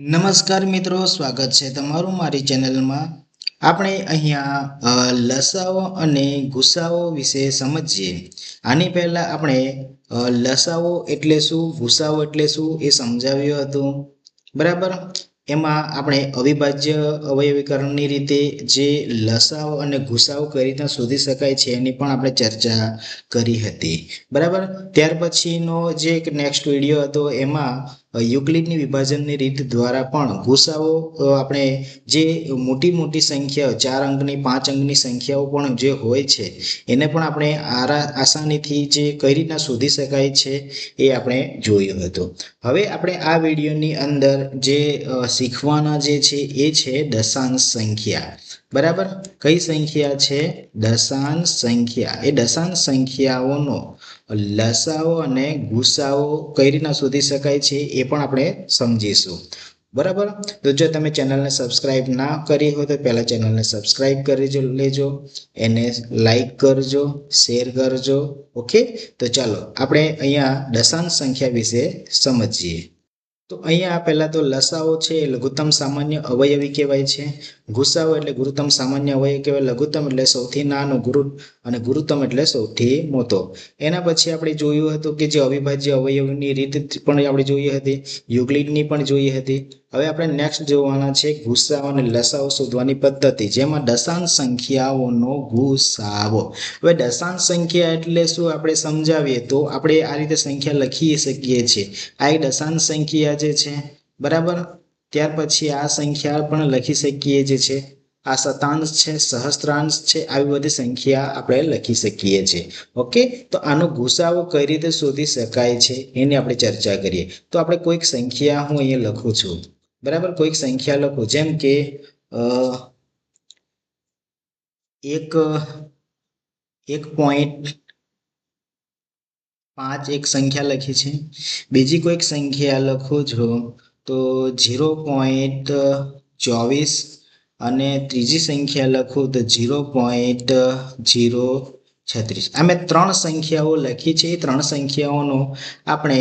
નમસ્કાર મિત્રો, સ્વાગત છે તમારું મારી ચેનલમાં. આપણે અહીંયા લસાઓ અને ગુસાઓ વિશે સમજીએ. આની પહેલાં આપણે લસાઓ એટલે શું ગુસાઓ એટલે શું એ સમજાવ્યું હતું. બરાબર? એમાં આપણે અવિભાજ્ય અવયવીકરણની રીતે જે લસાઓ અને ગુસાઓ કઈ રીતના શોધી શકાય છે એની પણ આપણે ચર્ચા કરી હતી. બરાબર? ત્યાર પછીનો જે એક નેક્સ્ટ વીડિયો હતો એમાં યુક્લિડની વિભાજનની રીત દ્વારા પણ ગુસાઓ આપણે જે મોટી મોટી સંખ્યા, ચાર અંકની પાંચ અંકની સંખ્યાઓ પણ જે હોય છે, એને પણ આપણે આરા, આસાનીથી જે કઈ રીતના શોધી શકાય છે એ આપણે જોયું હતું. હવે આપણે આ વિડીયોની અંદર જે શીખવાના જે છે એ છે દશાંશ સંખ્યા. બરાબર? કઈ સંખ્યા છે? દશાંશ સંખ્યા. એ દશાંશ સંખ્યાઓનો લસાઓ અને ગુસાઓ કઈ રીતના શોધી શકાય છે એ પણ આપણે સમજીશું. બરાબર? તો જો તમે ચેનલને સબસ્ક્રાઇબ ના કરી હોય તો પહેલાં ચેનલને સબસ્ક્રાઇબ કરી લેજો, એને લાઈક કરજો, શેર કરજો. ઓકે? તો ચાલો, આપણે અહીંયા દશાંશ સંખ્યા વિશે સમજીએ. તો અહીંયા પહેલા તો લસાઓ છે એ લઘુત્તમ સામાન્ય અવયવી કહેવાય છે. ગુસાઓ એટલે ગુરુત્તમ સામાન્ય અવયવ કહેવાય. લઘુત્તમ એટલે સૌથી નાનો ગુરુ અને ગુરુત્તમ એટલે સૌથી મોટો. એના પછી આપણે જોયું હતું કે જે અવિભાજ્ય અવયવની રીત પણ આપણે જોઈ હતી. યુક્લિડની પણ જોઈ હતી. હવે આપણે નેક્સ્ટ જોવાના છે ગુસાઓ અને લસાઓ શોધવાની પદ્ધતિ, જેમાં દશાંશ સંખ્યાઓનો ગુસાવો. હવે દશાંશ સંખ્યા એટલે શું આપણે સમજાવીએ તો આપણે આ રીતે સંખ્યા લખી શકીએ છીએ. આ એક દશાંશ સંખ્યા જે છે, બરાબર? ત્યાર પછી આ સંખ્યા પણ લખી શકીએ જે છે, આ શતાંશ છે, સહસ્ત્રાંશ છે, આવી બધી સંખ્યા આપણે લખી શકીએ છીએ. ઓકે તો આનો ગુસાવો કઈ રીતે શોધી શકાય છે, એની આપણે ચર્ચા કરીએ. તો આપણે કોઈક સંખ્યા હું અહીંયા લખું છું. બરાબર? કોઈક સંખ્યા લખો જેમ કે એક એક પોઈન્ટ પાંચ એક સંખ્યા લખી છે. બીજી કોઈક સંખ્યા લખું છો તો ઝીરો પોઈન્ટ ચોવીસ અને ત્રીજી સંખ્યા લખું તો ઝીરો પોઈન્ટ ઝીરો છત્રીસ. આ મેં ત્રણ સંખ્યાઓ લખી છે. એ ત્રણ સંખ્યાઓનો આપણે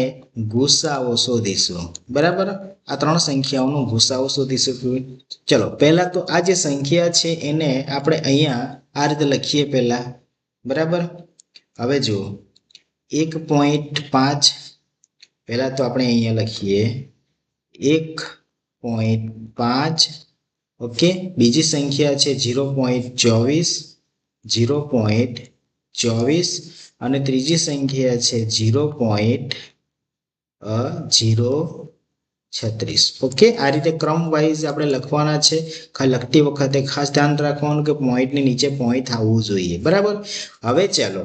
ગુસ્સાઓ શોધીશું. બરાબર? આ ત્રણ સંખ્યાઓનો ગુસાઓ શોધીશું ચલો, પહેલા તો આ જે સંખ્યા છે એને આપણે અહીંયા આ રીતે લખીએ પહેલા. બરાબર? હવે જુઓ. એક પોઈન્ટ પાંચ. પહેલા તો આપણે અહીંયા લખીએ. એક પોઈન્ટ પાંચ. ઓકે? બીજી સંખ્યા છે ઝીરો પોઈન્ટ ચોવીસ. ઝીરો પોઈન્ટ ચોવીસ. અને ત્રીજી સંખ્યા છે ઝીરો પોઈન્ટ ઝીરો છત્રીસ. ઓકે આ રીતે ક્રમ વાઇઝ આપણે લખવાના છે. લખતી વખતે ખાસ ધ્યાન રાખવાનું કે પોઈન્ટની નીચે પોઈન્ટ આવવું જોઈએ. બરાબર? હવે ચાલો.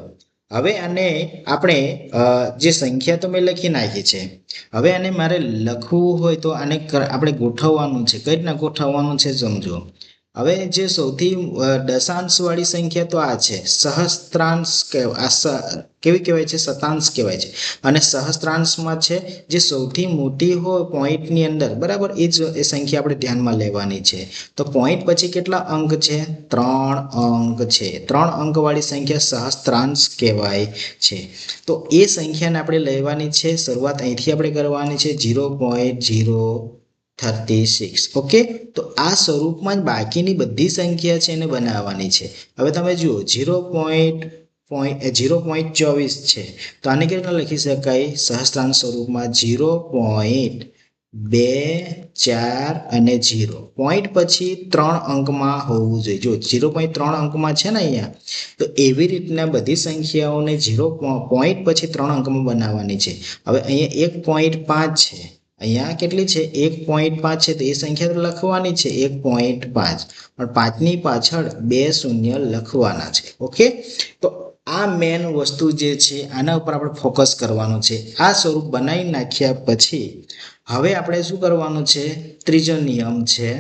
હવે આને આપણે જે સંખ્યા તો મેં લખી નાખી છે. હવે આને મારે લખવું હોય તો આને આપણે ગોઠવવાનું છે. કઈ રીતના ગોઠવવાનું છે સમજો. હવે જે સૌથી દશાંશવાળી દશાંશ વાળી સંખ્યા તો આ છે. સહસ્ત્રાંશ કહેવાય કેવી કહેવાય છે? શતાંશ કહેવાય છે. અને સહસ્ત્રાંશમાં છે, જે સૌથી મોટી હોય પોઈન્ટની અંદર, બરાબર? એ જ એ સંખ્યા આપણે ધ્યાનમાં લેવાની છે. તો પોઈન્ટ પછી કેટલા અંક છે? ત્રણ અંક છે. ત્રણ અંકવાળી સંખ્યા સહસ્ત્રાંશ કહેવાય છે. તો એ સંખ્યાને આપણે લેવાની છે. શરૂઆત અહીંથી આપણે કરવાની છે. Zero point zero thirty six. Okay? તો આ સ્વરૂપમાં જ બાકીની બધી સંખ્યા છે એને બનાવવાની છે. હવે તમે જુઓ, zero point point zero point ચોવીસ છે. તો આને કેવી રીતના લખી શકાય? સહસ્ત્રાંક સ્વરૂપમાં ઝીરો પોઈન્ટ બે ચાર અને ઝીરો. પોઈન્ટ પછી ત્રણ અંકમાં હોવું જોઈએ. જો ઝીરો પોઈન્ટ ત્રણ અંકમાં છે ને અહીંયા? તો એવી રીતના બધી સંખ્યાઓને ઝીરો પોઈન્ટ પછી ત્રણ અંકમાં બનાવવાની છે. હવે અહીંયા એક પોઈન્ટ પાંચ છે. અહીંયા કેટલી છે? એક પોઈન્ટ પાંચ છે. તો એ સંખ્યા તો લખવાની છે. એક પોઈન્ટ પાંચ. પણ પાંચની પાછળ બે શૂન્ય લખવાના છે. ઓકે તો આ મેન વસ્તુ જે છે, આના ઉપર આપણે ફોકસ કરવાનું છે. આ સ્વરૂપ બનાવી નાખ્યા પછી, હવે આપણે શું કરવાનું છે? ત્રીજો નિયમ છે.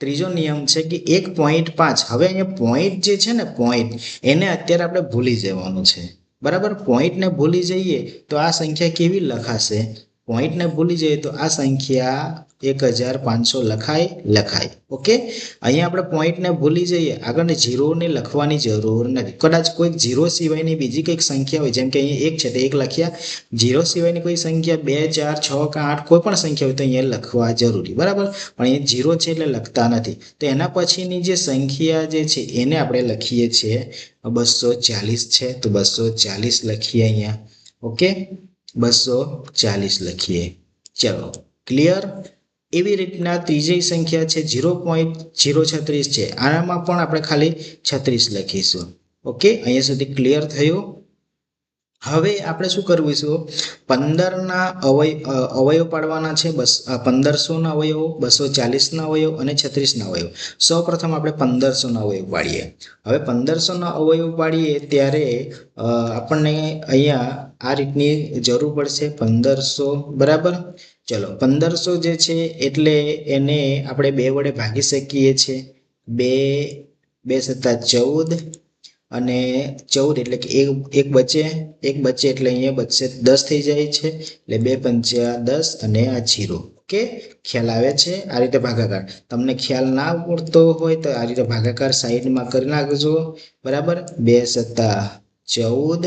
ત્રીજો નિયમ છે કે એક પોઈન્ટ પાંચ. હવે અહીંયા પોઈન્ટ જે છે ને પોઈન્ટ એને અત્યારે આપણે ભૂલી જવાનું છે. બરાબર? પોઈન્ટને ભૂલી જઈએ તો આ સંખ્યા કેવી લખાશે? પોઈન્ટને ભૂલી જઈએ તો આ સંખ્યા એક હજાર પાંચસો લખાય લખાય. ઓકે? અહીંયા આપણે પોઈન્ટને ભૂલી જઈએ. આગળને ઝીરોને લખવાની જરૂર નથી. કદાચ કોઈક ઝીરો સિવાયની બીજી કંઈક સંખ્યા હોય, જેમ કે અહીંયા એક છે તો એક લખ્યા. ઝીરો સિવાયની કોઈ સંખ્યા, બે, ચાર, છ, કે આઠ, કોઈ પણ સંખ્યા હોય તો અહીંયા લખવા જરૂરી. બરાબર? પણ અહીંયા ઝીરો છે એટલે લખતા નથી. તો એના પછીની જે સંખ્યા જે છે, એને આપણે લખીએ છીએ બસો ચાલીસ છે. તો બસો ચાલીસ લખીએ અહીંયા. ઓકે? બસો ચાલીસ લખીએ. ચલો ક્લિયર એવી રીતના ત્રીજી સંખ્યા છે, ઝીરો પોઈન્ટ ઝીરો છત્રીસ છે. આનામાં પણ આપણે ખાલી છત્રીસ લખીશું. ઓકે? અહીંયા સુધી ક્લિયર થયું? હવે આપણે શું કરવું છે પંદરના અવય અવયવ પાડવાના છે, બસ પંદરસોના અવયવો, બસો ચાલીસના અવયવ અને છત્રીસના અવયવ. સૌ પ્રથમ આપણે પંદરસોના અવયવ પાડીએ. હવે પંદરસોના અવયવ પાડીએ ત્યારે આપણને અહીંયા આ રીતની જરૂર પડશે પંદરસો, બરાબર? ચલો, પંદરસો જે છે એટલે એને આપણે બે વડે ભાગી શકીએ છીએ. બે બે સત્તા ચૌદ અને ચૌદ એટલે કે એક એક બચે એક બચે એટલે અહીંયા બચશે દસ થઈ જાય છે, એટલે બે પંચ્યા દસ અને આ જીરો. ઓકે? ખ્યાલ આવે છે? આ રીતે ભાગાકાર. તમને ખ્યાલ ના પડતો હોય તો આ રીતે ભાગાકાર સાઈડમાં કરી નાખજો. બરાબર? બે સત્તા ચૌદ.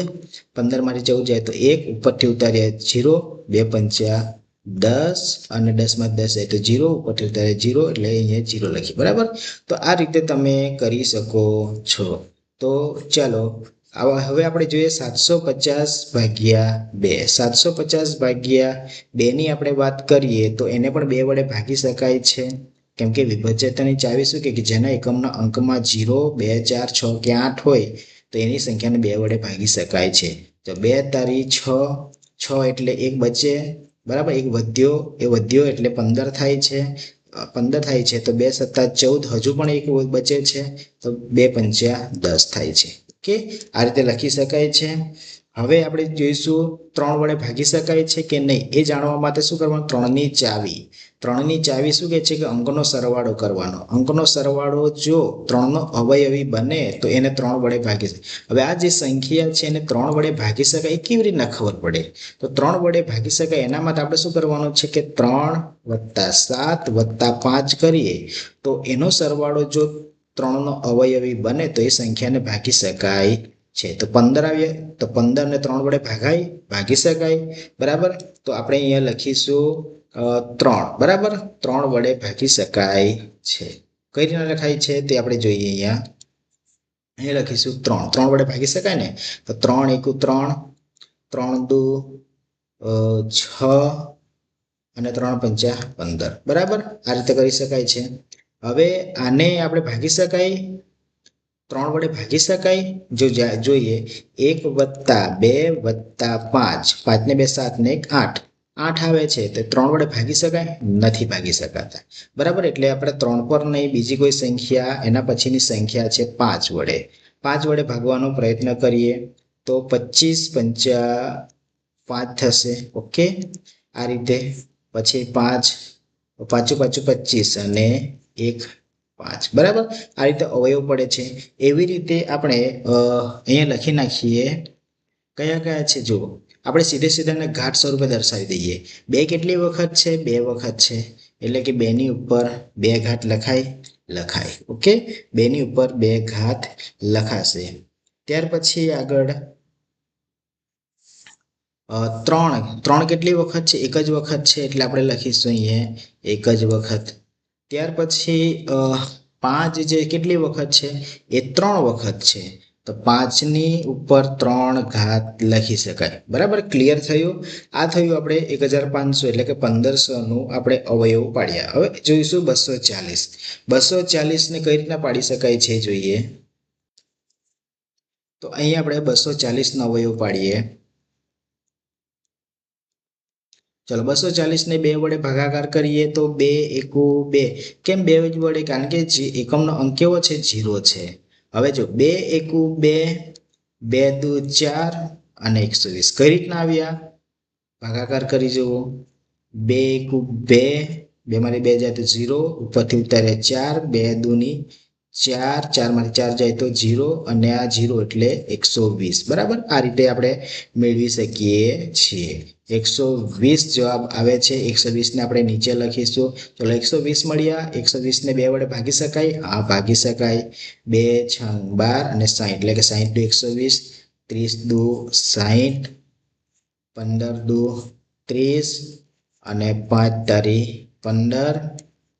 પંદરમાંથી ચૌદ જાય તો એક. ઉપરથી ઉતાર્યા જીરો. બે પંચ્યા દસ અને દસમાં દસ જાય તો જીરો. ઉપરથી ઉતારે જીરો એટલે અહીંયા જીરો લખી બરાબર? તો આ રીતે તમે કરી શકો છો. તો ચાલો હવે આપણે જોઈએ સાતસો પચાસ ભાગ્યા બે. સાતસો પચાસ ભાગ્યા બેની આપણે વાત કરીએ તો એને પણ બે વડે ભાગી શકાય છે. કેમ કે વિભાજ્યતાની ચાવી શું કે જેના એકમના અંકમાં જીરો, બે, ચાર, છ કે આઠ હોય, તો એની સંખ્યાને બે વડે ભાગી શકાય છે. તો બે તારી છ છ એટલે એક બચે, બરાબર? એક વધ્યો, એ વધ્યો એટલે પંદર થાય છે. પંદર થાય છે, તો બે સત્તા ચૌદ હજુ પણ એક બચે છે, તો બે પંચ્યા દસ થાય છે. ઓકે? આ રીતે લખી શકાય છે. હવે આપણે જોઈશું ત્રણ વડે ભાગી શકાય છે કે નહીં? એ જાણવા માટે શું કરવાનું? ત્રણની ચાવી. ત્રણની ચાવી શું કહે છે કે અંકનો સરવાળો કરવાનો. અંકનો સરવાળો જો ત્રણનો અવયવી બને તો એને ત્રણ વડે ભાગી શકાય. હવે આ જે સંખ્યા છે એને ત્રણ વડે ભાગી શકાય એ કેવી રીતના ખબર પડે? તો ત્રણ વડે ભાગી શકાય એના માટે આપણે શું કરવાનું છે કે ત્રણ વત્તા સાત વત્તા પાંચ કરીએ. તો એનો સરવાળો જો ત્રણનો અવયવી બને તો એ સંખ્યાને ભાગી શકાય છે. તો પંદર આવીએ. તો પંદર ને ત્રણ વડે ભાગાય, ભાગી શકાય. બરાબર? તો આપણે અહીંયા લખીશું ત્રણ. બરાબર? ત્રણ વડે ભાગી શકાય છે. કઈ રીતના લખાય છે તે આપણે જોઈએ અહીંયા. અહીંયા લખીશું ત્રણ. ત્રણ વડે ભાગી શકાય ને? તો ત્રણ એકુ ત્રણ ત્રણ દુ છ, અને ત્રણ પંચા પંદર. બરાબર? આ રીતે કરી શકાય છે. હવે આને આપણે ભાગી શકાય. ત્રણ વડે ભાગી શકાય? જો જોઈએ. એક વત્તા બે વત્તા પાંચ. પાંચને બે, સાત ને એક, આઠ. આઠ આવે છે, તો ત્રણ વડે ભાગી શકાય? નથી ભાગી શકાતા. બરાબર? એટલે આપણે ત્રણ પર નહીં, બીજી કોઈ સંખ્યા, એના પછીની સંખ્યા છે પાંચ વડે. પાંચ વડે ભાગવાનો પ્રયત્ન કરીએ. તો પચીસ પંચા પાંચ થશે. ઓકે? આ રીતે. પછી પાંચ. પાછું પાછું પચીસ અને એક પાંચ. બરાબર? આ રીતે અવયવ પડે છે. એવી રીતે આપણે અહીંયા લખી નાખીએ. કયા કયા છે? જુઓ. આપણે સીધે સીધાને ઘાટ સ્વરૂપે દર્શાવી દઈએ. બે કેટલી વખત છે? બે વખત છે. એટલે કે બેની ઉપર બે ઘાત લખાય લખાય. ઓકે બેની ઉપર બે ઘાત લખાશે. ત્યાર પછી આગળ ત્રણ. ત્રણ કેટલી વખત છે? એક જ વખત છે. એટલે આપણે લખીશું અહીંયા, એક જ વખત. ત્યાર પછી પાંચ જે કેટલી વખત છે? એ ત્રણ વખત છે. તો પાંચની ઉપર ત્રણ ઘાત લખી શકાય. બરાબર? ક્લિયર થયું? આ થયું આપણે એક હજાર પાંચસો એટલે કે પંદરસોનું આપણે અવયવ પાડ્યા. હવે જોઈશું બસો ચાલીસ. બસો ચાલીસને કઈ રીતના પાડી શકાય છે જોઈએ? તો અહીં આપણે બસો ચાલીસનો અવયવ પાડીએ. ચલો, બસો ચાલીસ ને બે વડે ભાગાકાર કરીએ તો બે એકુ બે. કેમ બે જ વડે? કારણ કે જે એકમનો અંક કેવો છે? જીરો છે. હવે જો બે એકુ બે બે દુ ચાર અને એકસો વીસ. કઈ રીતના આવ્યા? ભાગાકાર કરી જુઓ. બે એકુ બે બે માંથી બે જાય તો ઝીરો. ઉપરથી ઉતારે ચાર, બે દુની ચાર ચારમાંથી ચાર જાય તો જીરો અને આ જીરો એટલે એકસો વીસ. બરાબર? આ રીતે આપણે મેળવી શકીએ છીએ. એકસો વીસ જવાબ આવે છે. એકસો વીસને આપણે નીચે લખીશું. ચલો એકસો વીસ મળ્યા. એકસો વીસને બે વડે ભાગી શકાય. આ ભાગી શકાય. બે છ બાર અને સાહીઠ એટલે કે સાહીઠ દુ એકસો વીસ, ત્રીસ દુ સાહીઠ પંદર દુ ત્રીસ અને પાંચ તારી પંદર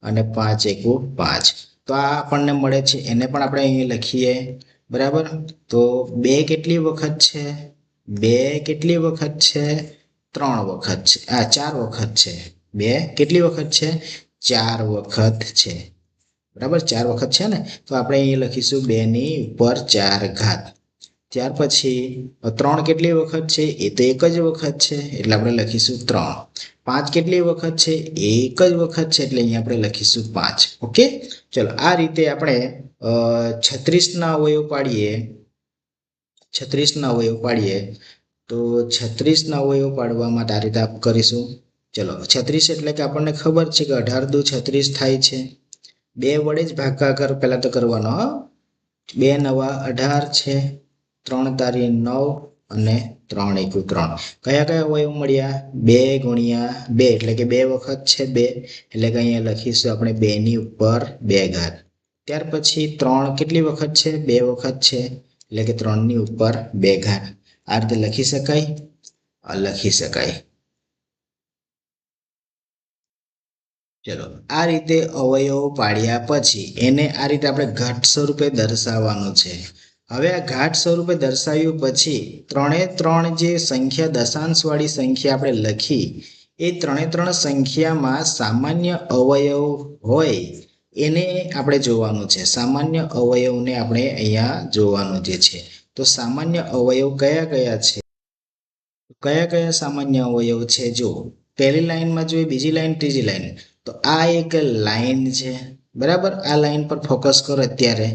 અને પાંચ એકુ પાંચ. તો આ આપણને મળે છે. એને પણ આપણે અહીં લખીએ. બરાબર? તો બે કેટલી વખત છે? બે કેટલી વખત છે? ત્રણ વખત છે. આ ચાર વખત છે. બે કેટલી વખત છે? ચાર વખત છે. બરાબર? ચાર વખત છે ને? તો આપણે અહીં લખીશું બે ની ઉપર ચાર ઘાત. ત્યાર પછી ત્રણ કેટલી વખત છે? એ તો એક જ વખત છે. એટલે આપણે લખીશું ત્રણ. પાંચ કેટલી વખત છે? એક જ વખત છે એટલે અહીંયા આપણે લખીશું પાંચ. ઓકે? ચલો, આ રીતે આપણે છત્રીસના અવયવ પાડીએ. છત્રીસના અવયવ પાડીએ. તો છત્રીસના અવયવ પાડવા માટે આ રીતે કરીશું. ચલો, છત્રીસ એટલે કે આપણને ખબર છે કે અઢાર દુ છત્રીસ થાય છે. બે વડે જ ભાગાકાર પહેલાં તો કરવાનો બે નવા અઢાર છે, ત્રણ તારી નવ અને ત્રણ એકુ ત્રણ. કયા કયા અવયવ મળ્યા બે ગુણ્યા બે, એટલે કે બે વખત છે બે, એટલે કે અહીંયા લખીશું આપણે બે ની ઉપર બે ઘાત. ત્યાર પછી ત્રણ કેટલી વખત છે? બે વખત છે, એટલે કે ત્રણની ઉપર બે ઘાત. આ રીતે લખી શકાય? લખી શકાય. ચલો, આ રીતે અવયવો પાડ્યા પછી એને આ રીતે આપણે ઘાટ સ્વરૂપે દર્શાવવાનું છે. હવે આ ઘાટ સ્વરૂપે દર્શાવ્યું પછી ત્રણે ત્રણ જે સંખ્યા દશાંશવાળી સંખ્યા આપણે લખી, એ ત્રણે ત્રણ સંખ્યામાં સામાન્ય અવયવ હોય એને આપણે જોવાનું છે. સામાન્ય અવયવને આપણે અહીંયા જોવાનું જે છે. તો સામાન્ય અવયવ કયા કયા છે? કયા કયા સામાન્ય અવયવ છે? જો પહેલી લાઈનમાં જોઈએ, બીજી લાઈન ત્રીજી લાઈન તો આ એક લાઈન છે. બરાબર? આ લાઈન પર ફોકસ કરો અત્યારે.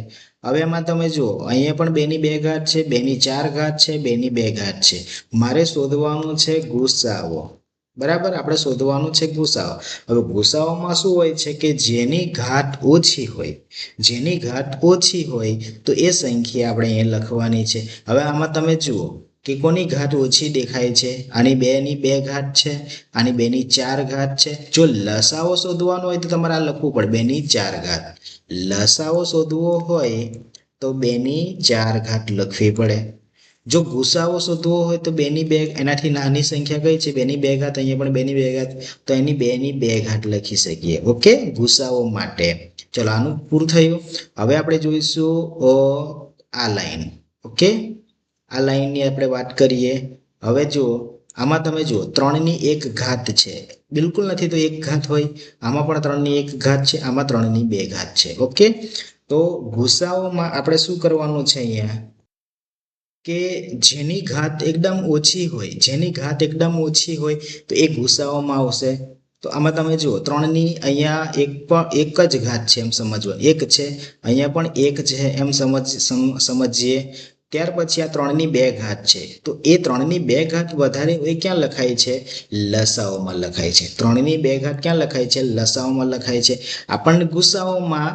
હવે એમાં તમે જુઓ, અહીંયા પણ બેની બે ઘાત છે, બેની ચાર ઘાત છે, બેની બે ઘાત છે. મારે શોધવાનું છે ગુસાવો બરાબર? આપણે શોધવાનું છે ગુસાઓ. હવે ગુસાઓમાં શું હોય છે કે જેની ઘાત ઓછી હોય, જેની ઘાત ઓછી હોય, તો એ સંખ્યા આપણે અહીંયા લખવાની છે. હવે આમાં તમે જુઓ કે કોની ઘાત ઓછી દેખાય છે? આની બે ની બે ઘાત છે, આની બે ની ચાર ઘાત છે. જો લસાઓ શોધવાનો હોય તો તમારે આ લખવું પડે બે ની ચાર ઘાત. લસાવો શોધવો હોય તો બેની ચાર ઘાત લખવી પડે. જો ગુસાઓ શોધવો હોય તો બેની બે એનાથી નાની સંખ્યા કઈ છે? બેની બે ઘાત, અહીંયા પણ બેની બે ઘાત. તો એની બેની બે ઘાત લખી શકીએ. ઓકે? ગુસાઓ માટે. ચલો, આનું પૂરું થયું. હવે આપણે જોઈશું આ લાઈન. ઓકે? આ લાઈનની આપણે વાત કરીએ. હવે જુઓ, આમાં તમે જુઓ, ત્રણની એક ઘાત છે. બિલકુલ નથી, તો એક ઘાત હોય. આમાં પણ ત્રણની એક ઘાત છે, આમાં ત્રણની બે ઘાત છે. ઓકે? તો ગુસાઓમાં આપણે શું કરવાનું છે અહીંયા? કે જેની ઘાત એકદમ ઓછી હોય, જેની ઘાત એકદમ ઓછી હોય, તો એ ગુસાઓમાં આવશે. તો આમાં તમે જુઓ, ત્રણની અહીંયા એક પણ, એક જ ઘાત છે એમ સમજવા એક છે, અહીંયા પણ એક છે એમ સમજ સમજીએ. ત્યાર પછી આ ત્રણની બે ઘાત છે. તો એ ત્રણની બે ઘાત વધારે એ ક્યાં લખાય છે? લસાઓમાં લખાય છે. ત્રણની બે ઘાત ક્યાં લખાય છે? લસાઓમાં લખાય છે. આપણને ગુસ્સાઓમાં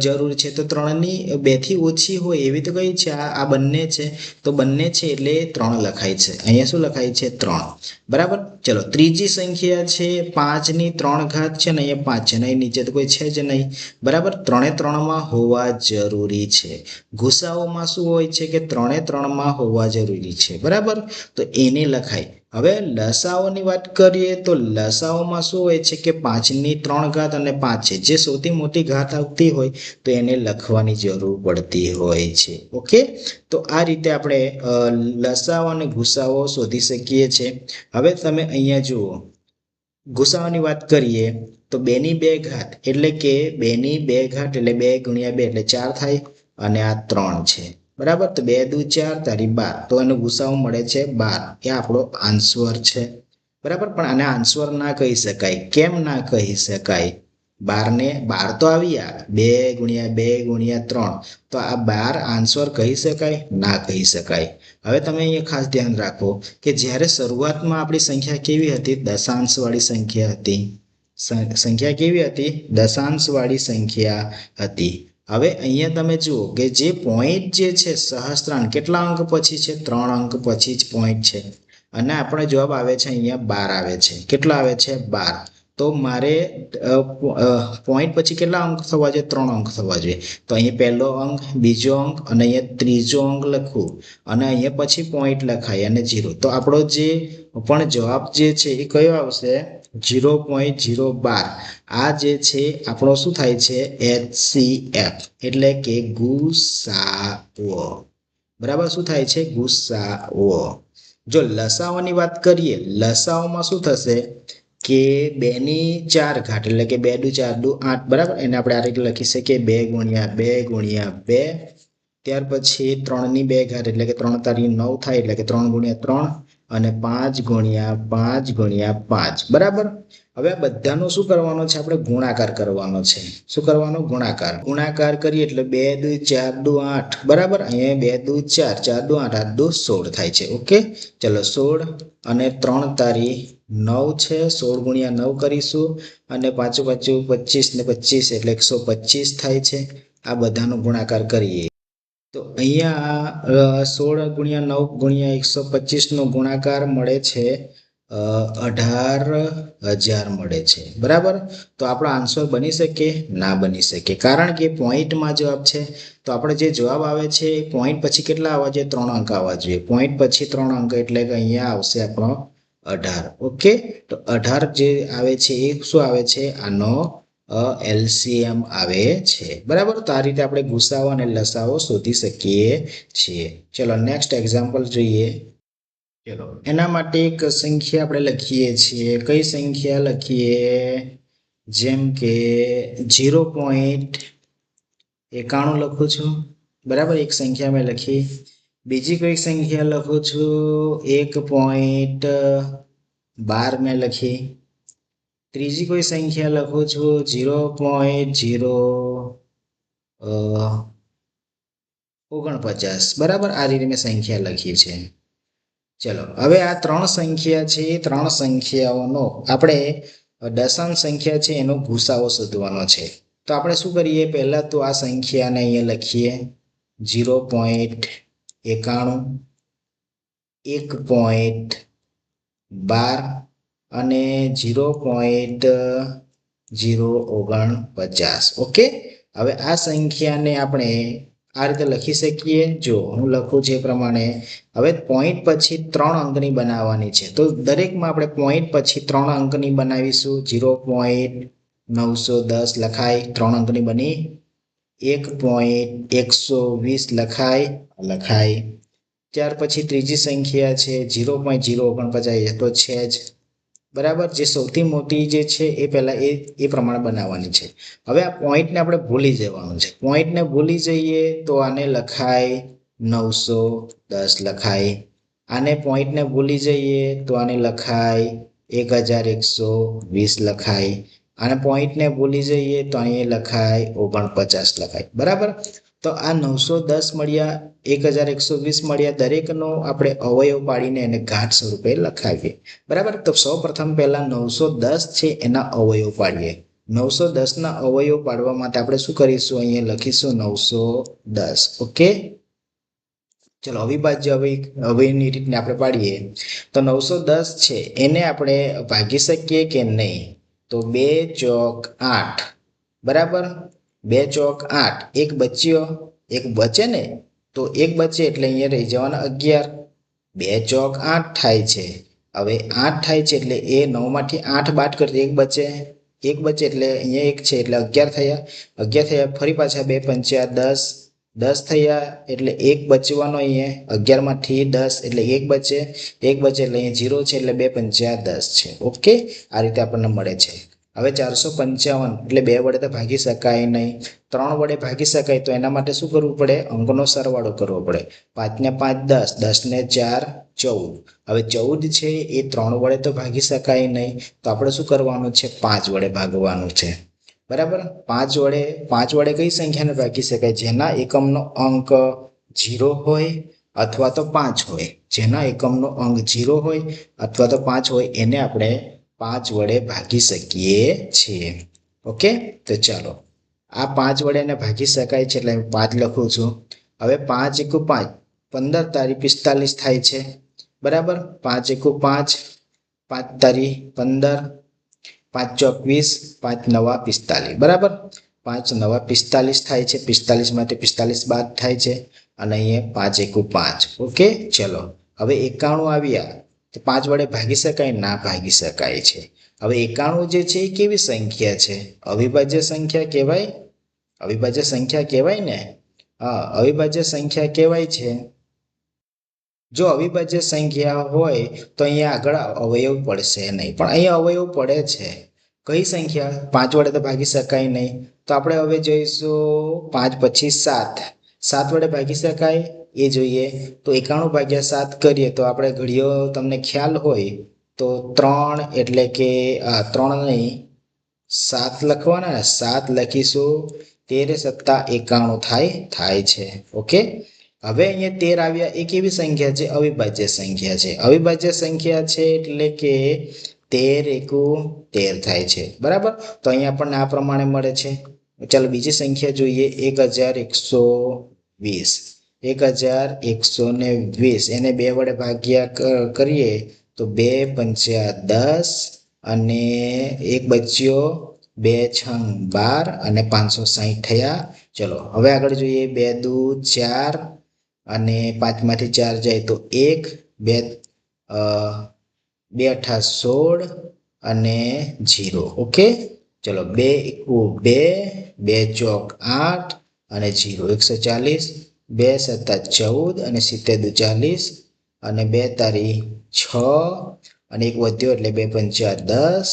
જરૂર છે. તો ત્રણની બેથી ઓછી હોય એવી તો કઈ છે? આ બંને છે. તો બંને છે એટલે ત્રણ લખાય છે. અહીંયા શું લખાય છે? ત્રણ. બરાબર? ચલો, ત્રીજી સંખ્યા છે પાંચની ત્રણ ઘાત છે ને અહીંયા પાંચ છે ને નીચે તો કોઈ છે જ નહીં. બરાબર? ત્રણે ત્રણમાં હોવા જરૂરી છે. ગુસ્સાઓમાં શું હોય છે કે ત્રણે ત્રણમાં હોવા જરૂરી છે. બરાબર? તો એને લખાય. હવે લસાઓની વાત કરીએ તો લસાઓમાં શું હોય છે કે પાંચની ત્રણ ઘાત અને પાંચ છે. જે સૌથી મોટી ઘાત આવતી હોય તો એને લખવાની જરૂર પડતી હોય છે. ઓકે? તો આ રીતે આપણે લસાઓ અને ગુસાઓ શોધી શકીએ છીએ હવે તમે અહીંયા જુઓ. ગુસાઓની વાત કરીએ તો બેની બે ઘાત એટલે કે બેની બે ઘાત એટલે બે ગુણ્યા બે એટલે ચાર થાય અને આ ત્રણ છે. બરાબર? તો બે દુ ચાર, તારી બાર. તો એનો ગુસાઓ મળે છે બાર. એ આપણો આન્સર છે. બરાબર? પણ આને આન્સર ના કહી શકાય. કેમ ના કહી શકાય? બારને બાર તો આવ્યા બે ગુણ્યા બે ગુણ્યા ત્રણ. તો આ બાર આન્સર કહી શકાય? ના કહી શકાય. હવે તમે અહીંયા ખાસ ધ્યાન રાખો કે જ્યારે શરૂઆતમાં આપણી સંખ્યા કેવી હતી? દશાંશવાળી સંખ્યા હતી. સંખ્યા કેવી હતી? દશાંશવાળી સંખ્યા હતી. હવે અહીંયા તમે જુઓ કે જે પોઈન્ટ જે છે સહસ્ત્રાંક, કેટલા અંક પછી છે? ત્રણ અંક પછી જ પોઈન્ટ છે. અને આપણો જવાબ આવે છે અહીંયા બાર આવે છે. કેટલા આવે છે? બાર. તો મારે પોઈન્ટ પછી કેટલા અંક થવા જોઈએ? ત્રણ અંક થવા જોઈએ. તો અહીંયા પહેલો અંક, બીજો અંક અને અહીંયા ત્રીજો અંક લખવું અને અહીંયા પછી પોઈન્ટ લખાય અને જીરો તો આપણો જે, પણ જવાબ જે છે એ કયો આવશે? જીરો પોઈન્ટ જીરો બાર આ જે છે, આપણો શું થાય છે? એચસીએફ એટલે કે ગુસાઓ બરાબર? શું થાય છે? ગુસાઓ જો લસાઓની વાત કરીએ, લસાઓમાં શું થશે? કે બેની ચાર ઘાટ એટલે કે બે દુ ચાર દુ આઠ, બરાબર? એને આપણે આ રીતે લખી શકીએ, બે ગુણ્યા બે ગુણ્યા બે. ત્યાર પછી ત્રણની બે ઘાત, એટલે કે ત્રણ તારી નવ થાય, એટલે કે ત્રણ ગુણ્યા ત્રણ. અને પાંચ ગુણ્યા પાંચ ગુણ્યા પાંચ. બરાબર? હવે આ બધાનો શું કરવાનો છે? આપણે ગુણાકાર કરવાનો છે. શું કરવાનો? ગુણાકાર. ગુણાકાર કરીએ એટલે બે દુ ચાર, દુ, આઠ. બરાબર? અહીંયા બે, દુ, ચાર ચાર, દુ, આઠ. આઠ દુ સોળ થાય છે. ઓકે? ચલો સોળ અને ત્રણ તારી નવ છે. સોળ ગુણ્યા નવ કરીશું. અને પાછું પાછું પચીસ ને પચીસ એટલે એકસો પચીસ થાય છે. આ બધાનો ગુણાકાર કરીએ. તો અહીંયા સોળ ગુણ્યા નવ ગુણ્યા એકસો પચીસનો ગુણાકાર મળે છે અઢાર હજાર મળે છે. બરાબર? તો આપણો આન્સર બની શકે, ના બની શકે. કારણ કે પોઈન્ટમાં જવાબ છે. તો આપણે જે જવાબ આવે છે, એ પોઈન્ટ પછી કેટલા આવવા જોઈએ? ત્રણ અંક આવવા જોઈએ. પોઈન્ટ પછી ત્રણ અંક એટલે કે અહીંયા આવશે આપણો અઢાર. ઓકે? તો અઢાર જે આવે છે, એ શું આવે છે? આનો એલસીએમ આવે છે. બરાબર? તો આ રીતે આપણે ગુસાઓ અને લસાઓ શોધી શકીએ છીએ. ચલો નેક્સ્ટ એક્ઝામ્પલ જોઈએ. ચલો. એના માટે એક સંખ્યા આપણે લખીએ છીએ. કઈ સંખ્યા લખીએ? જેમ કે ઝીરો પોઈન્ટ એકાણું લખું છું. બરાબર? એક સંખ્યા મેં લખી. બીજી કોઈ સંખ્યા લખું છું? એક પોઈન્ટ બાર મેં લખી. ત્રીજી કોઈ સંખ્યા લખું છું? ઝીરો પોઈન્ટ ઝીરો ઓગણપચાસ. બરાબર? આ રીતે મેં સંખ્યા લખી છે. ચલો, હવે આ ત્રણ સંખ્યા છે ત્રણ સંખ્યાઓનો આપણે દશાંશ સંખ્યા છે, એનો ભૂસાઓ શોધવાનો છે. તો આપણે શું કરીએ? પહેલાં તો આ સંખ્યાને અહીંયા લખીએ. ઝીરો પોઈન્ટ એકાણું, એક પોઈન્ટ બાર અને ઝીરો પોઈન્ટ ઝીરો ઓગણપચાસ ઓકે હવે આ સંખ્યાને આપણે આ રીતે લખી શકીએ. જો હું લખું છે એ પ્રમાણે, હવે પોઈન્ટ પછી ત્રણ અંકની બનાવવાની છે. તો દરેકમાં આપણે પોઈન્ટ પછી ત્રણ અંકની બનાવીશું. ઝીરો પોઈન્ટ નવસો દસ લખાય, ત્રણ અંકની બની. એક પોઈન્ટ એકસો વીસ લખાય લખાય. ત્યાર પછી ત્રીજી સંખ્યા છે ઝીરો પોઈન્ટ ઝીરો ઓગણપચાસ તો છે જ. બરાબર? જે સૌથી મોટી જે છે એ પહેલાં એ એ પ્રમાણે બનાવવાની છે. હવે આ પોઈન્ટને આપણે ભૂલી જવાનું છે. પોઈન્ટને ભૂલી જઈએ તો આને લખાય નવસો દસ લખાય. આને પોઈન્ટને ભૂલી જઈએ તો આને લખાય એક હજાર એકસો વીસ લખાય. અને પોઈન્ટને ભૂલી જઈએ તો અહીં લખાય ઓગણપચાસ લખાય. બરાબર? તો આ નવસો દસ મળ્યા એક હજાર એકસો વીસ મળ્યા, દરેકનો આપણે અવયવ પાડીને એને ઘાટ સ્વરૂપે લખાવીએ. બરાબર? તો સૌ પ્રથમ પહેલા નવસો દસ છે એના અવયવ પાડીએ. નવસો દસના અવયવ પાડવા માટે આપણે શું કરીશું? અહીંયા લખીશું નવસો દસ. ઓકે? ચલો, અવિભાજ્ય અવય અવયની રીતને આપણે પાડીએ. તો નવસો દસ છે, એને આપણે ભાગી શકીએ કે નહીં? તો બે ચોક આઠ. બરાબર? બે ચોક આઠ. એક બચ્યો, એક બચે ને? તો એક બચે એટલે અહીંયા રહી જવાના અગિયાર. બે ચોક આઠ થાય છે. હવે આઠ થાય છે એટલે એ નવમાંથી આઠ બાદ કરતી એક બચે એક બચે એટલે અહીંયા એક છે એટલે અગિયાર થયા. અગિયાર થયા, ફરી પાછા બે પંચ્યા દસ. દસ થયા એટલે એક બચવાનો અહીંયા અગિયારમાંથી દસ એટલે એક બચે. એક બચે એટલે અહીંયા જીરો છે એટલે બે પંચ્યા દસ છે. ઓકે? આ રીતે આપણને મળે છે. હવે ચારસો પંચાવન, એટલે બે વડે તો ભાગી શકાય નહીં. ત્રણ વડે ભાગી શકાય તો એના માટે શું કરવું પડે? અંકનો સરવાળો કરવો પડે. પાંચને પાંચ દસ, દસને ચાર, ચૌદ. હવે ચૌદ છે એ ત્રણ વડે તો ભાગી શકાય નહીં. તો આપણે શું કરવાનું છે? પાંચ વડે ભાગવાનું છે. બરાબર? પાંચ વડે પાંચ વડે કઈ સંખ્યાને ભાગી શકાય? જેના એકમનો અંક જીરો હોય અથવા તો પાંચ હોય. જેના એકમનો અંક જીરો હોય અથવા તો પાંચ હોય, એને આપણે પાંચ વડે ભાગી શકીએ છીએ. ઓકે? તો ચાલો. આ પાંચ વડે એને ભાગી શકાય છે એટલે હું પાંચ લખું છું. હવે પાંચ એકુ પાંચ. પંદર તારી પિસ્તાલીસ થાય છે. બરાબર? પાંચ એકુ પાંચ. પાંચ તારી પંદર. પાંચ ચોકવીસ પાંચ નવા પિસ્તાલીસ. બરાબર? પાંચ નવા પિસ્તાલીસ થાય છે. પિસ્તાલીસ માટે પિસ્તાલીસ બાદ થાય છે. અને અહીંયા પાંચ એકુ પાંચ. ઓકે? ચલો. હવે એકાણું આવ્યા. તો પાંચ વડે ભાગી શકાય, ના ભાગી શકાય છે. હવે એકાણું જે છે એ કેવી સંખ્યા છે? અવિભાજ્ય સંખ્યા કહેવાય? અવિભાજ્ય સંખ્યા કહેવાય ને? હા, અવિભાજ્ય સંખ્યા કહેવાય છે. જો અવિભાજ્ય સંખ્યા હોય તો અહીંયા આગળ અવયવ પડશે નહીં. પણ અહીંયા અવયવ પડે છે. કઈ સંખ્યા? પાંચ વડે તો ભાગી શકાય નહીં. તો આપણે હવે જોઈશું પાંચ પછી સાત. સાત વડે ભાગી શકાય? એ જોઈએ. તો એકાણું ભાગ્યા સાત કરીએ તો આપણે ઘડીઓ તમને ખ્યાલ હોય તો ત્રણ એટલે કે ત્રણ નહીં, સાત લખવાના ને સાત લખીશું, તેર સત્તા એકાણું થાય થાય છે. ઓકે? હવે અહીંયા તેર આવ્યા એ કેવી સંખ્યા છે, અવિભાજ્ય સંખ્યા છે. અવિભાજ્ય સંખ્યા છે એટલે કે તેર એકુ તેર થાય છે. બરાબર? તો અહીંયા આપણને આ પ્રમાણે મળે છે. ચાલો બીજી સંખ્યા જોઈએ, એક હજાર એકસો વીસ. એક હજાર એકસો ને વીસ. એને બે વડે ભાગ્યા કરીએ તો બે પંચ્યા દસ અને એક બચ્યો બે છંગ બાર અને પાંચસો સાહીઠ થયા. ચલો, હવે આગળ જોઈએ. બે દુ ચાર અને પાંચમાંથી ચાર જાય તો એક, બે બે અઠા સોળ અને જીરો. ઓકે? ચલો, બે એકુ બે બે ચોક આઠ અને જીરો એકસો ચાલીસ. બે સત્તા ચૌદ અને સિત્તેર દુ ચાલીસ અને બે તારી છ અને એક વધ્યો એટલે બે પંચા દસ.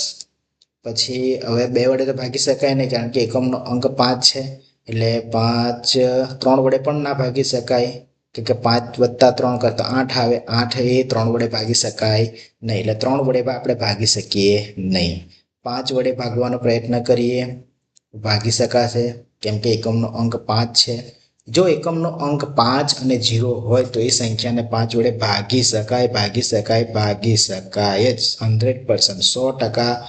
પછી હવે બે વડે તો ભાગી શકાય નહીં કારણ કે એકમનો અંક પાંચ છે એટલે પાંચ, ત્રણ વડે પણ ના ભાગી શકાય. કે કે પાંચ વત્તા ત્રણ કરતા આઠ આવે, આઠ એ ત્રણ વડે ભાગી શકાય નહીં. એટલે ત્રણ વડે આપણે ભાગી શકીએ નહીં. પાંચ વડે ભાગવાનો પ્રયત્ન કરીએ, ભાગી શકાશે. કેમ કે એકમનો અંક પાંચ છે. જો એકમનો અંક પાંચ અને જીરો હોય તો એ સંખ્યાને પાંચ વડે ભાગી શકાય ભાગી શકાય ભાગી શકાય જ. હંડ્રેડ પર્સન્ટ, સો ટકા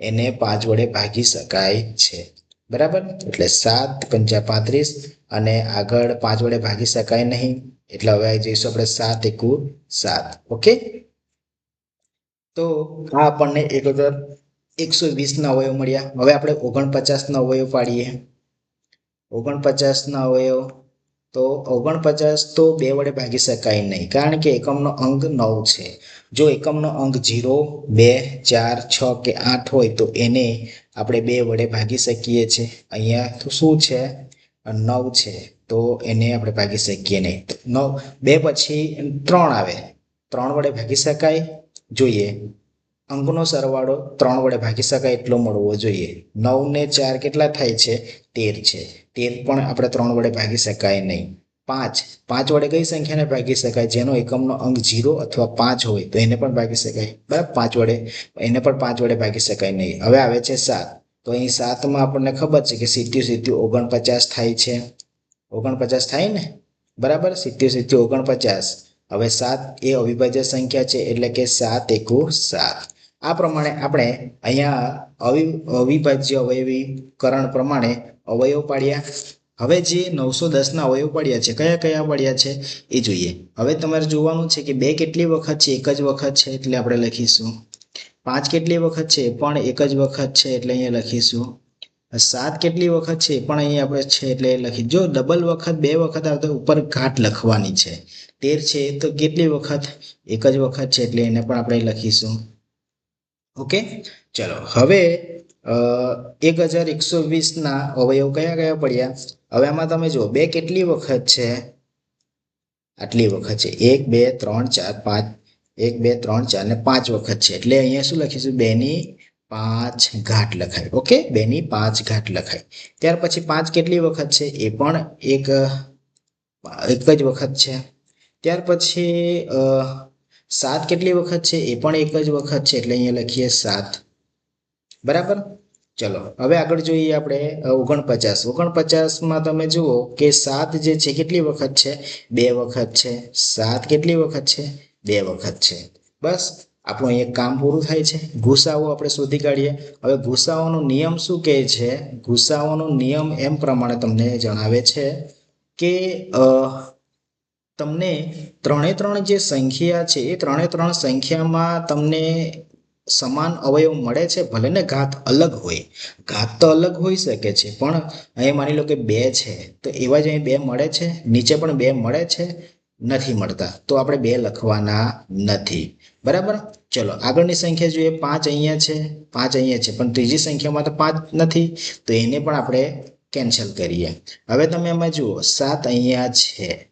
એને પાંચ વડે ભાગી શકાય છે. બરાબર? એટલે સાત પંચા પાંત્રીસ અને આગળ પાંચ વડે ભાગી શકાય નહીં. એટલે હવે જઈશું આપણે સાત એકુ સાત. ઓકે? તો આ આપણને એક હજાર એકસો વીસના અવયવ મળ્યા. હવે આપણે ઓગણપચાસના અવયવ પાડીએ. ઓગણપચાસના અવયવ તો ઓગણપચાસ તો બે વડે ભાગી શકાય નહીં, કારણ કે એકમનો અંક નવ છે. જો એકમનો અંક જીરો બે, ચાર, છ કે આઠ હોય તો એને આપણે બે વડે ભાગી શકીએ છીએ. અહીંયા તો શું છે? નવ છે, તો એને આપણે ભાગી શકીએ નહીં. નવ, બે પછી ત્રણ આવે. ત્રણ વડે ભાગી શકાય? જોઈએ. અંકનો સરવાળો ત્રણ વડે ભાગી શકાય એટલો મળવો જોઈએ. નવ ને ચાર કેટલા થાય છે? તેર છે. તેર પણ આપણે ત્રણ વડે ભાગી શકાય નહીં. પાંચ. પાંચ વડે કઈ સંખ્યાને ભાગી શકાય? જેનો એકમનો અંક જીરો અથવા પાંચ હોય તો એને પણ ભાગી શકાય. બરાબર? પાંચ વડે. એને પણ પાંચ વડે ભાગી શકાય નહીં. હવે આવે છે સાત. તો અહીં સાતમાં આપણને ખબર છે કે સિત્યુ સિત્યુ ઓગણપચાસ થાય છે. ઓગણપચાસ થાય ને? બરાબર? સિત્યુ સિત્યુ ઓગણપચાસ. હવે સાત એ અવિભાજ્ય સંખ્યા છે એટલે કે સાત એકુ સાત. આ પ્રમાણે આપણે અહીંયા અવિ, અવિભાજ્ય અવયવીકરણ પ્રમાણે અવયવ પાડ્યા. હવે જે નવસો દસના અવયવ પડ્યા છે, કયા કયા પડ્યા છે એ જોઈએ. હવે તમારે જોવાનું છે કે બે કેટલી વખત છે, એક જ વખત છે એટલે આપણે લખીશું. પાંચ કેટલી વખત છે, પણ એક જ વખત છે એટલે અહીંયા લખીશું. સાત કેટલી વખત છે, પણ અહીંયા આપણે છે એટલે લખી, જો ડબલ વખત, બે વખત આવે તો ઉપર ઘાટ લખવાની છે. તેર છે તો કેટલી વખત? એક જ વખત છે એટલે એને પણ આપણે લખીશું. ઓકે? ચલો, હવે એક હજાર એકસો વીસના અવયવ કયા કયા પડ્યા? હવે આમાં તમે જુઓ, બે કેટલી વખત છે? આટલી વખત છે. એક, બે, ત્રણ, ચાર, પાંચ. એક, બે, ત્રણ, ચાર ને પાંચ વખત છે. એટલે અહીંયા શું લખીશું? બેની પાંચ ઘાટ લખાય. ઓકે? બેની પાંચ ઘાટ લખાય. ત્યાર પછી પાંચ કેટલી વખત છે? એ પણ એક એક જ વખત છે. ત્યાર પછી સાત કેટલી વખત છે? એ પણ એક જ વખત છે, એટલે અહીંયા લખીએ સાત. બરાબર? ચલો, હવે આગળ જોઈએ આપણે ઓગણપચાસ. ઓગણપચાસમાં તમે જુઓ કે સાત જે છે, કેટલી વખત છે? બે વખત છે. સાત કેટલી વખત છે? બે વખત છે. બસ, આપણું અહીંયા કામ પૂરું થાય છે. ગુસાઓ આપણે શોધી કાઢીએ. હવે ગુસાઓનો નિયમ શું કહે છે? ગુસાઓનો નિયમ એમ પ્રમાણે તમને જણાવે છે કે તમને ત્રણે ત્રણ જે સંખ્યા છે, એ ત્રણે ત્રણ સંખ્યામાં તમને સમાન અવયવ મળે છે, ભલે ને ઘાત અલગ હોય. ઘાત તો અલગ હોઈ શકે છે, પણ અહીં માની લો કે બે છે, તો એવા જ અહીં બે મળે છે, નીચે પણ બે મળે છે, નથી મળતા. તો આપણે બે લખવાના નથી. બરાબર? ચલો, આગળની સંખ્યા જોઈએ, પાંચ અહીંયા છે, પાંચ અહીંયા છે, પણ ત્રીજી સંખ્યામાં તો પાંચ નથી, તો એને પણ આપણે કેન્સલ કરીએ. હવે તમે એમાં જુઓ, સાત અહીંયા છે.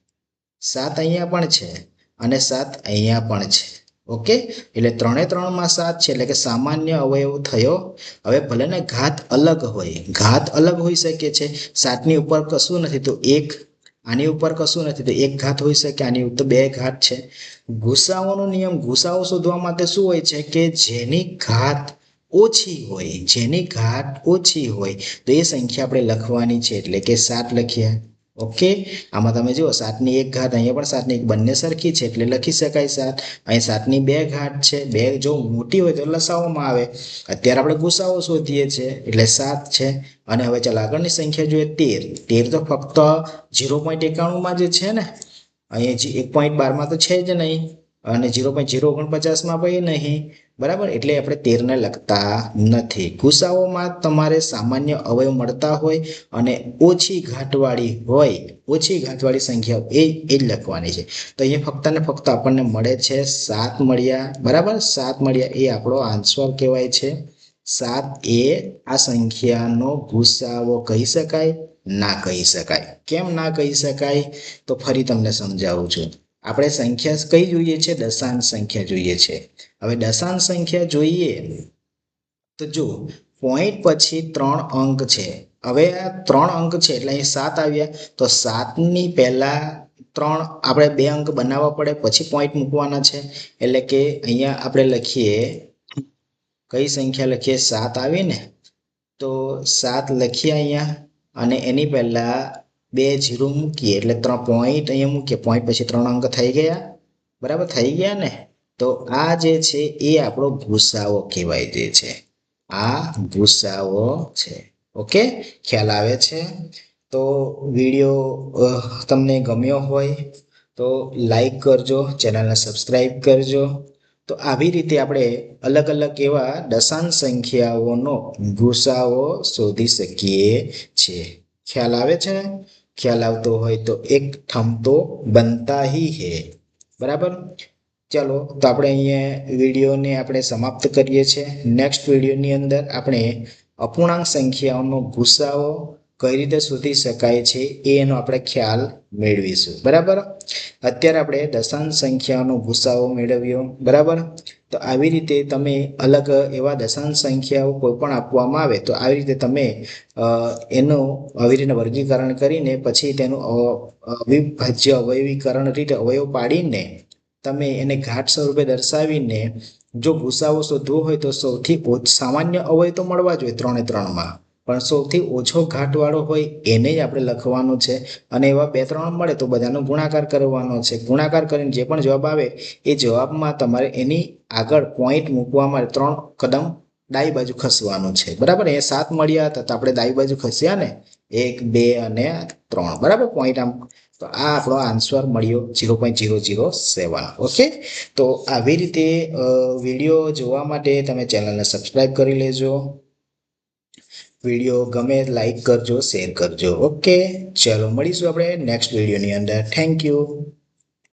સાત અહીંયા પણ છે અને સાત અહીંયા પણ છે. ઓકે? એટલે ત્રણે ત્રણમાં સાત છે, એટલે કે સામાન્ય અવયવ થયો. હવે ભલે ને ઘાત અલગ હોય, ઘાત અલગ હોઈ શકે છે, સાતની ઉપર કશું નથી તો એક, આની ઉપર કશું નથી તો એક ઘાત હોઈ શકે, આની ઉપર બે ઘાત છે. ગુસાઓનો નિયમ, ગુસાઓ શોધવા માટે શું હોય છે કે જેની ઘાત ઓછી હોય, જેની ઘાત ઓછી હોય, તો એ સંખ્યા આપણે લખવાની છે, એટલે કે સાત લખીએ ઓકે? આમાં તમે જુઓ, સાતની એક ઘાત, અહીંયા પણ સાતની એક, બંને સરખી છે એટલે લખી શકાય સાત. અહીં સાતની બે ઘાત છે, બે જો મોટી હોય તો લસાવવામાં આવે. અત્યારે આપણે ગુસાઓ શોધીએ છીએ, એટલે સાત છે. અને હવે ચાલો આગળની સંખ્યા જોઈએ, તેર. તેર તો ફક્ત ઝીરો પોઈન્ટ એકાણુંમાં જ છે ને, અહીંયા એક પોઈન્ટ બારમાં તો છે જ નહીં. અને ઝીરો પોઈન્ટ ઝીરો ઓગણપચાસમાં પણ નહીં. બરાબર? એટલે આપણે તેરને લખતા નથી. ગુસાઓમાં તમારે સામાન્ય અવયવ મળતા હોય અને ઓછી ઘાટવાળી હોય, ઓછી ઘાટવાળી સંખ્યા એ એ જ લખવાની છે. તો અહીંયા ફક્ત ને ફક્ત આપણને મળે છે સાત મળ્યા, બરાબર? સાત મળ્યા એ આપણો આન્સર કહેવાય છે. સાત એ આ સંખ્યાનો ગુસાવો કહી શકાય, ના કહી શકાય. કેમ ના કહી શકાય? તો ફરી તમને સમજાવું છું. આપણે સંખ્યા કઈ જોઈએ છે? દશાંશ સંખ્યા જોઈએ છે. હવે દશાંશ સંખ્યા જોઈએ તો જો પોઈન્ટ પછી ત્રણ અંક છે. હવે આ ત્રણ અંક છે એટલે અહીં સાત આવ્યા. તો સાતની પહેલાં ત્રણ આપણે બે અંક બનાવવા પડે. પછી પોઈન્ટ મૂકવાના છે. એટલે કે અહીંયા આપણે લખીએ, કઈ સંખ્યા લખીએ? સાત આવી ને તો સાત લખીએ અહીંયા. અને એની પહેલા બે જીરો મૂકીએ, એટલે ત્રણ પોઈન્ટ અહીંયા મૂકીએ. પોઈન્ટ પછી ત્રણ અંક થઈ ગયા. બરાબર? થઈ ગયા ને? તો આ જે છે એ આપણો ભૂસાઓ કહેવાય જે છે. આ ભૂસાઓ છે. ઓકે? ખ્યાલ આવે છે? તો વીડિયો તમને ગમ્યો હોય તો લાઈક કરજો, ચેનલને સબસ્ક્રાઈબ કરજો. તો આવી રીતે આપણે અલગ અલગ એવા દશાંશ સંખ્યાઓનો ભૂસાઓ શોધી શકીએ છીએ. ખ્યાલ આવે છે? ખ્યાલ આવતો હોય તો એક થમ તો બનતા હી હે. બરાબર? ચલો, તો આપણે અહીંયા વિડીયોને આપણે સમાપ્ત કરીએ છીએ. નેક્સ્ટ વિડીયોની અંદર આપણે અપૂર્ણાંક સંખ્યાઓનો ગુસ્સાઓ કઈ રીતે શોધી શકાય છે એ એનો આપણે ખ્યાલ મેળવીશું. બરાબર? અત્યારે આપણે દશાંશ સંખ્યાનો ગુસ્સાઓ મેળવ્યો. બરાબર? તો આવી રીતે તમે અલગ એવા દશાંશ સંખ્યાઓ કોઈ પણ આપવામાં આવે તો આવી રીતે તમે એનું આવી રીતે વર્ગીકરણ કરીને પછી તેનું અવિભાજ્ય અવયવીકરણ રીતે અવયવ પાડીને તમે એને ઘાટ સ્વરૂપે દર્શાવીને જો ભૂસાઓ શોધવો હોય તો સૌથી સામાન્ય અવયવ તો મળવા જોઈએ ત્રણે ત્રણમાં. પણ સૌથી ઓછો ઘાટવાળો હોય એને જ આપણે લખવાનો છે. અને એવા બે ત્રણ મળે તો બધાનો ગુણાકાર કરવાનો છે. ગુણાકાર કરીને જે પણ જવાબ આવે, એ જવાબમાં તમારે એની આગળ પોઈન્ટ મૂકવા માટે ત્રણ કદમ ડાઈ બાજુ ખસવાનું છે. બરાબર? એ સાત મળ્યા હતા તો આપણે ડાઈ બાજુ ખસ્યા ને? એક, બે અને ત્રણ. બરાબર? પોઈન્ટ આમ. તો આ આપણો આન્સર મળ્યો zero point zero zero seven okay તો આવી રીતે વીડિયો જોવા માટે તમે ચેનલને સબસ્ક્રાઈબ કરી લેજો. વીડિયો ગમે લાઈક કરજો શેર કરજો. ઓકે ચલો, મળીશું આપણે નેક્સ્ટ વિડીયોની અંદર. Thank you